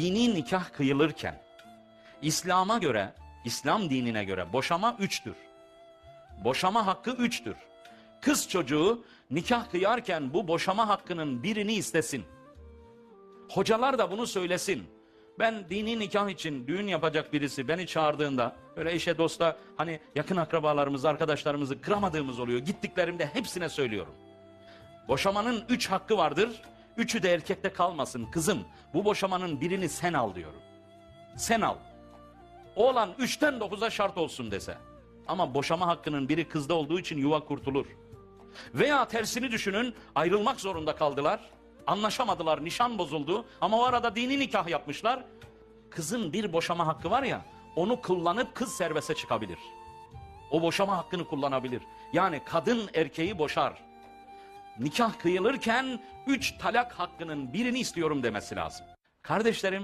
dini nikah kıyılırken İslam'a göre, İslam dinine göre boşama üçtür. Boşama hakkı üçtür. Kız çocuğu nikah kıyarken bu boşama hakkının birini istesin. Hocalar da bunu söylesin. Ben dini nikah için düğün yapacak birisi beni çağırdığında böyle eşe dosta hani yakın akrabalarımız arkadaşlarımızı kıramadığımız oluyor. Gittiklerimde hepsine söylüyorum. Boşamanın üç hakkı vardır. Üçü de erkekte kalmasın. Kızım bu boşamanın birini sen al diyorum. Sen al. Oğlan üçten dokuza şart olsun dese. Ama boşama hakkının biri kızda olduğu için yuva kurtulur. Veya tersini düşünün ayrılmak zorunda kaldılar. Anlaşamadılar nişan bozuldu ama o arada dini nikah yapmışlar. Kızın bir boşama hakkı var ya onu kullanıp kız serbeste çıkabilir. O boşama hakkını kullanabilir. Yani kadın erkeği boşar. Nikah kıyılırken üç talak hakkının birini istiyorum demesi lazım. Kardeşlerim